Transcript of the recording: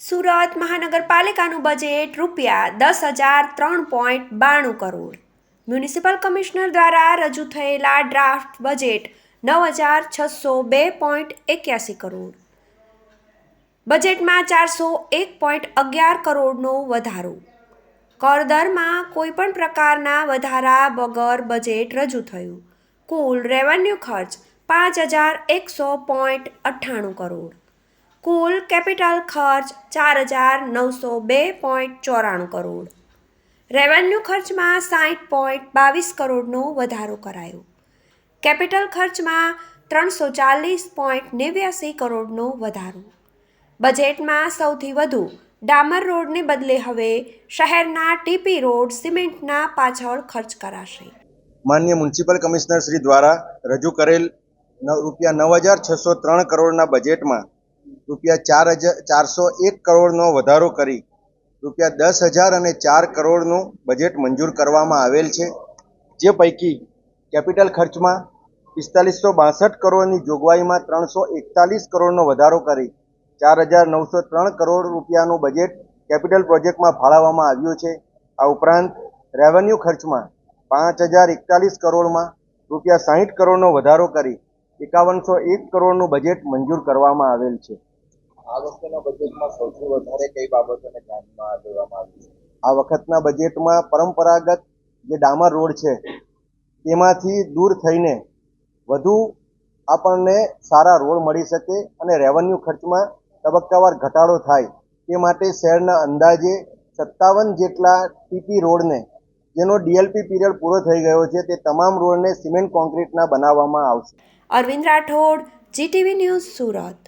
Surat મહાનગરપાલિકાનું budget રૂપિયા દસ હજાર ત્રણ પોઈન્ટ બાણું કરોડ. મ્યુનિસિપલ કમિશનર દ્વારા રજૂ થયેલા ડ્રાફ્ટ બજેટ નવ હજાર છસો બે પોઈન્ટ એક્યાસી કરોડ. બજેટમાં ચારસો એક પોઈન્ટ અગિયાર કરોડનો વધારો. કરદરમાં કોઈપણ પ્રકારના વધારા વગર બજેટ રજૂ થયું. કુલ રેવન્યુ ખર્ચ પાંચ હજાર એકસો પોઈન્ટ અઠ્ઠાણું કરોડ. કુલ કેપિટલ ખર્ચ ચાર હજાર નવસો બે પોઈન્ટ ચોરાણું કરોડ. રેવન્યુ ખર્ચમાં સાઠ પોઈન્ટ બાવીસ કરોડનો વધારો કરાયો. કેપિટલ ખર્ચમાં ત્રણસો ચાલીસ પોઈન્ટ નેવ્યાસી કરોડનો વધારો. બજેટમાં સૌથી વધુ ડામર રોડને બદલે હવે શહેરના ટીપી રોડ સિમેન્ટના પાછળ ખર્ચ કરાશે. માન્ય મ્યુનિસિપલ કમિશનર શ્રી દ્વારા રજૂ કરેલ રૂપિયા નવ હજાર છસો ત્રણ કરોડના બજેટમાં રૂપિયા ચાર હજાર ચારસો એક કરોડનો વધારો કરી, રૂપિયા દસ હજાર અને ચાર કરોડનું બજેટ મંજૂર કરવામાં આવેલ છે. જે પૈકી કેપિટલ ખર્ચમાં પિસ્તાલીસો બાસઠ કરોડની જોગવાઈમાં ત્રણસો એકતાલીસ કરોડનો વધારો કરી, ચાર હજાર નવસો ત્રણ કરોડ રૂપિયાનું બજેટ કેપિટલ પ્રોજેક્ટમાં ફાળવવામાં આવ્યું છે. આ ઉપરાંત રેવન્યુ ખર્ચમાં પાંચ હજાર એકતાલીસ કરોડમાં રૂપિયા સાહીઠ કરોડનો વધારો કરી એકાવનસો એક કરોડનું બજેટ મંજૂર કરવામાં આવેલ છે. આ વખતેના બજેટમાં સૌથી વધારે કઈ બાબતોને ધ્યાનમાં લેવામાં આવી છે? આ વખતના બજેટમાં પરંપરાગત જે ડામર રોડ છે તેમાંથી દૂર થઈને વધુ આપણને સારા રોડ મળી શકે અને રેવન્યુ ખર્ચમાં તબક્કાવાર ઘટાડો થાય. તે માટે શહેરના અંદાજે સત્તાવન જેટલા ટીપી રોડને જેનો ડીએલપી પીરિયડ પૂરો થઈ ગયો છે, તે તમામ રોડને સિમેન્ટ કોન્ક્રીટના બનાવવામાં આવશે. Arvind Rathod GTV news Surat.